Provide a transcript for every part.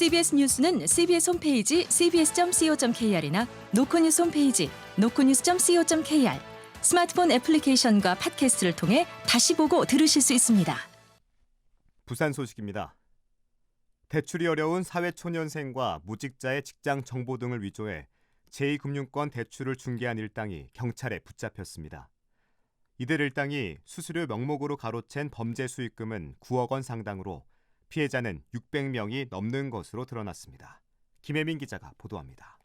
CBS 뉴스는 CBS 홈페이지 cbs.co.kr이나 노코뉴스 홈페이지 노코뉴스.co.kr 스마트폰 애플리케이션과 팟캐스트를 통해 다시 보고 들으실 수 있습니다. 부산 소식입니다. 대출이 어려운 사회초년생과 무직자의 직장 정보 등을 위조해 제2금융권 대출을 중개한 일당이 경찰에 붙잡혔습니다. 이들 일당이 수수료 명목으로 가로챈 범죄 수익금은 9억 원 상당으로 피해자는 600명이 넘는 것으로 드러났습니다. 김혜민 기자가 보도합니다.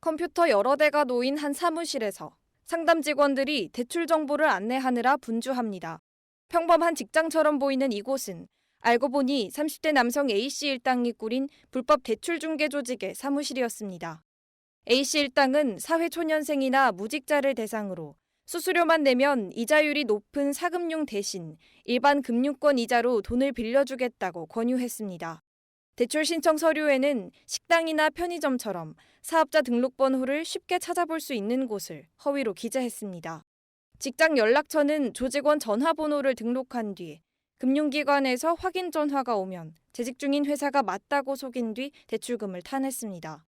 컴퓨터 여러 대가 놓인 한 사무실에서 상담 직원들이 대출 정보를 안내하느라 분주합니다. 평범한 직장처럼 보이는 이곳은 알고 보니 30대 남성 A씨 일당이 꾸린 불법 대출 중개 조직의 사무실이었습니다. A씨 일당은 사회초년생이나 무직자를 대상으로 수수료만 내면 이자율이 높은 사금융 대신 일반 금융권 이자로 돈을 빌려주겠다고 권유했습니다. 대출 신청 서류에는 식당이나 편의점처럼 사업자 등록번호를 쉽게 찾아볼 수 있는 곳을 허위로 기재했습니다. 직장 연락처는 조직원 전화번호를 등록한 뒤 금융기관에서 확인 전화가 오면 재직 중인 회사가 맞다고 속인 뒤 대출금을 타냈습니다.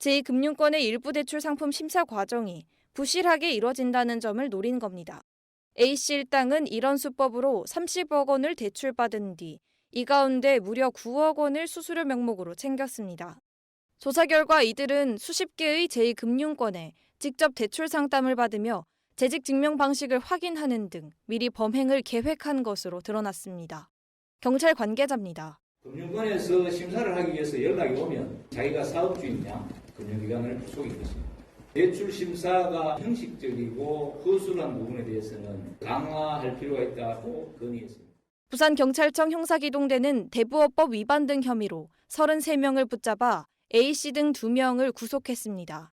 제2금융권의 일부 대출 상품 심사 과정이 부실하게 이뤄진다는 점을 노린 겁니다. A씨 일당은 이런 수법으로 30억 원을 대출받은 뒤 이 가운데 무려 9억 원을 수수료 명목으로 챙겼습니다. 조사 결과 이들은 수십 개의 제2금융권에 직접 대출 상담을 받으며 재직 증명 방식을 확인하는 등 미리 범행을 계획한 것으로 드러났습니다. 경찰 관계자입니다. 금융권에서 심사를 하기 위해서 연락이 오면 자기가 사업주이냐 금융기관을 속이겠습니다. 대출 심사가 형식적이고 허술한 부분에 대해서는 강화할 필요가 있다고 건의했습니다. 부산경찰청 형사기동대는 대부업법 위반 등 혐의로 33명을 붙잡아 A씨 등 2명을 구속했습니다.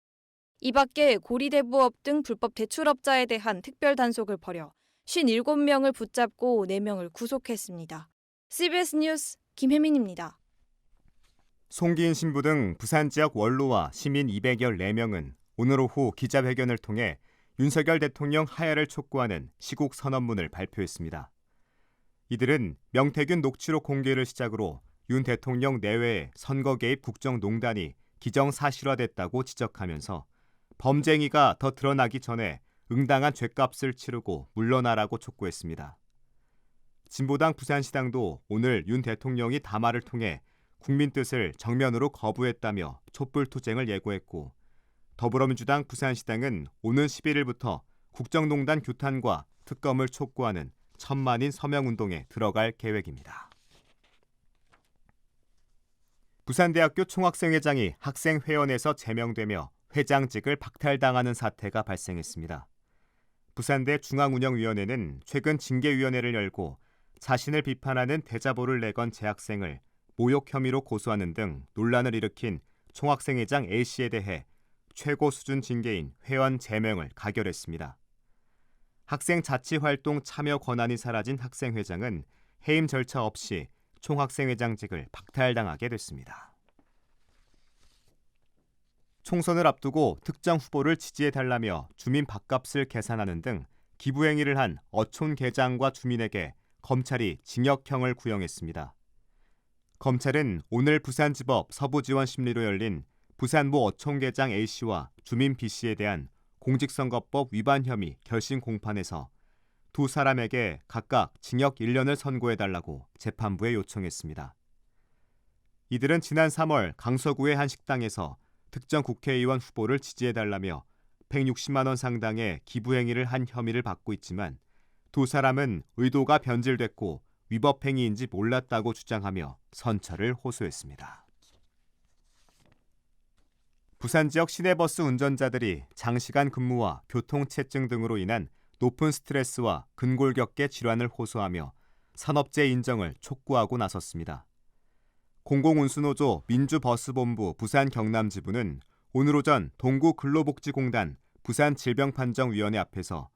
이 밖에 고리대부업 등 불법 대출업자에 대한 특별 단속을 벌여 57명을 붙잡고 4명을 구속했습니다. CBS 뉴스 김혜민입니다. 송기인 신부 등 부산 지역 원로와 시민 214명은 오늘 오후 기자회견을 통해 윤석열 대통령 하야를 촉구하는 시국 선언문을 발표했습니다. 이들은 명태균 녹취록 공개를 시작으로 윤 대통령 내외의 선거 개입 국정농단이 기정사실화됐다고 지적하면서 범죄행위가 더 드러나기 전에 응당한 죗값을 치르고 물러나라고 촉구했습니다. 진보당 부산시당도 오늘 윤 대통령이 담화를 통해 국민 뜻을 정면으로 거부했다며 촛불 투쟁을 예고했고 더불어민주당 부산시당은 오는 11일부터 국정농단 규탄과 특검을 촉구하는 천만인 서명운동에 들어갈 계획입니다. 부산대학교 총학생회장이 학생회원에서 제명되며 회장직을 박탈당하는 사태가 발생했습니다. 부산대 중앙운영위원회는 최근 징계위원회를 열고 자신을 비판하는 대자보를 내건 재학생을 모욕 혐의로 고소하는 등 논란을 일으킨 총학생회장 A씨에 대해 최고 수준 징계인 회원 제명을 가결했습니다. 학생 자치 활동 참여 권한이 사라진 학생회장은 해임 절차 없이 총학생회장직을 박탈당하게 됐습니다. 총선을 앞두고 특정 후보를 지지해달라며 주민 밥값을 계산하는 등 기부행위를 한 어촌 계장과 주민에게 검찰이 징역형을 구형했습니다. 검찰은 오늘 부산지법 서부지원 심리로 열린 부산모 어촌계장 A씨와 주민 B씨에 대한 공직선거법 위반 혐의 결심 공판에서 두 사람에게 각각 징역 1년을 선고해달라고 재판부에 요청했습니다. 이들은 지난 3월 강서구의 한 식당에서 특정 국회의원 후보를 지지해달라며 160만 원 상당의 기부 행위를 한 혐의를 받고 있지만 두 사람은 의도가 변질됐고 위법 행위인지 몰랐다고 주장하며 선처를 호소했습니다. 부산 지역 시내버스 운전자들이 장시간 근무와 교통체증 등으로 인한 높은 스트레스와 근골격계 질환을 호소하며 산업재 인정을 촉구하고 나섰습니다. 공공운수노조 민주버스본부 부산 경남 지부는 오늘 오전 동구 근로복지공단 부산질병판정위원회 앞에서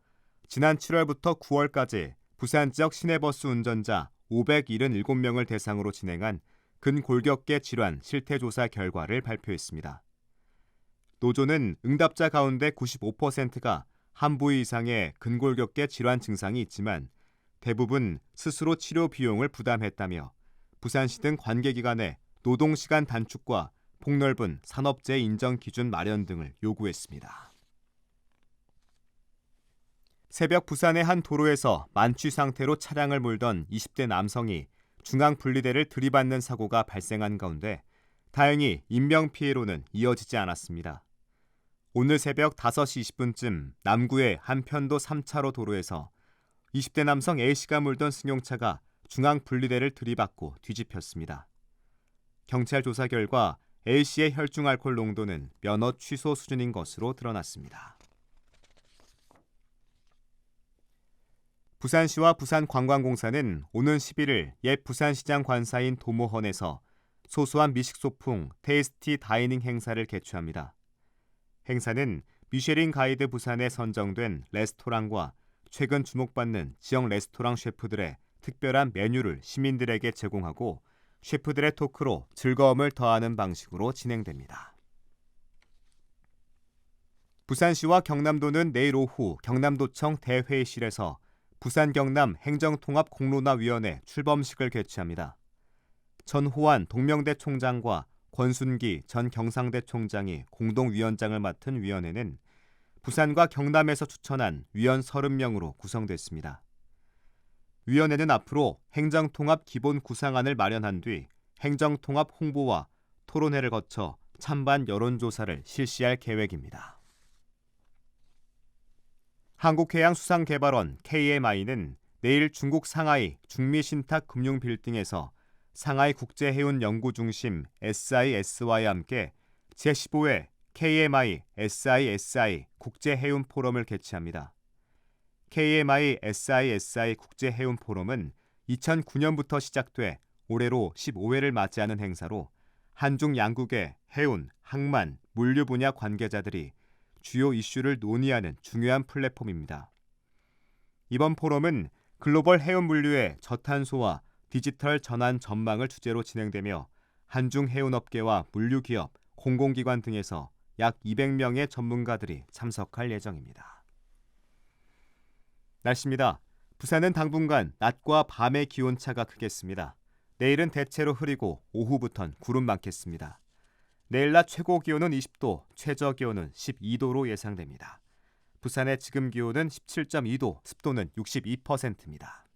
지난 7월부터 9월까지 부산 지역 시내버스 운전자 577명을 대상으로 진행한 근골격계 질환 실태조사 결과를 발표했습니다. 노조는 응답자 가운데 95%가 한 부위 이상의 근골격계 질환 증상이 있지만 대부분 스스로 치료 비용을 부담했다며 부산시 등 관계기관에 노동시간 단축과 폭넓은 산업재 인정 기준 마련 등을 요구했습니다. 새벽 부산의 한 도로에서 만취 상태로 차량을 몰던 20대 남성이 중앙 분리대를 들이받는 사고가 발생한 가운데 다행히 인명 피해로는 이어지지 않았습니다. 오늘 새벽 5시 20분쯤 남구의 한편도 3차로 도로에서 20대 남성 A씨가 몰던 승용차가 중앙 분리대를 들이받고 뒤집혔습니다. 경찰 조사 결과 A씨의 혈중 알코올 농도는 면허 취소 수준인 것으로 드러났습니다. 부산시와 부산관광공사는 오는 11일 옛 부산시장 관사인 도모헌에서 소소한 미식 소풍 테이스티 다이닝 행사를 개최합니다. 행사는 미쉐린 가이드 부산에 선정된 레스토랑과 최근 주목받는 지역 레스토랑 셰프들의 특별한 메뉴를 시민들에게 제공하고 셰프들의 토크로 즐거움을 더하는 방식으로 진행됩니다. 부산시와 경남도는 내일 오후 경남도청 대회의실에서 부산 경남 행정통합 공론화위원회 출범식을 개최합니다. 전호환 동명대 총장과 권순기 전 경상대 총장이 공동위원장을 맡은 위원회는 부산과 경남에서 추천한 위원 30명으로 구성됐습니다. 위원회는 앞으로 행정통합 기본 구상안을 마련한 뒤 행정통합 홍보와 토론회를 거쳐 찬반 여론조사를 실시할 계획입니다. 한국해양수산개발원 KMI는 내일 중국 상하이 중미신탁 금융빌딩에서 상하이 국제해운 연구중심 SIS와 함께 제15회 KMI SISI 국제해운 포럼을 개최합니다. KMI SISI 국제해운 포럼은 2009년부터 시작돼 올해로 15회를 맞이하는 행사로 한중 양국의 해운, 항만, 물류 분야 관계자들이 주요 이슈를 논의하는 중요한 플랫폼입니다. 이번 포럼은 글로벌 해운 물류의 저탄소와 디지털 전환 전망을 주제로 진행되며 한중 해운업계와 물류기업, 공공기관 등에서 약 200명의 전문가들이 참석할 예정입니다. 날씨입니다. 부산은 당분간 낮과 밤의 기온차가 크겠습니다. 내일은 대체로 흐리고 오후부턴 구름 많겠습니다. 내일 낮 최고 기온은 20도, 최저 기온은 12도로 예상됩니다. 부산의 지금 기온은 17.2도, 습도는 62%입니다.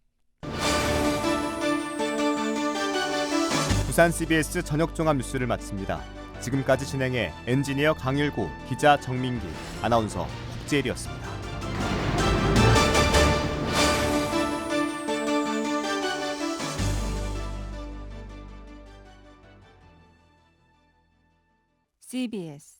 부산 CBS 저녁 종합 뉴스를 마칩니다. 지금까지 진행해 엔지니어 강일구, 기자 정민기, 아나운서 국재일이었습니다. CBS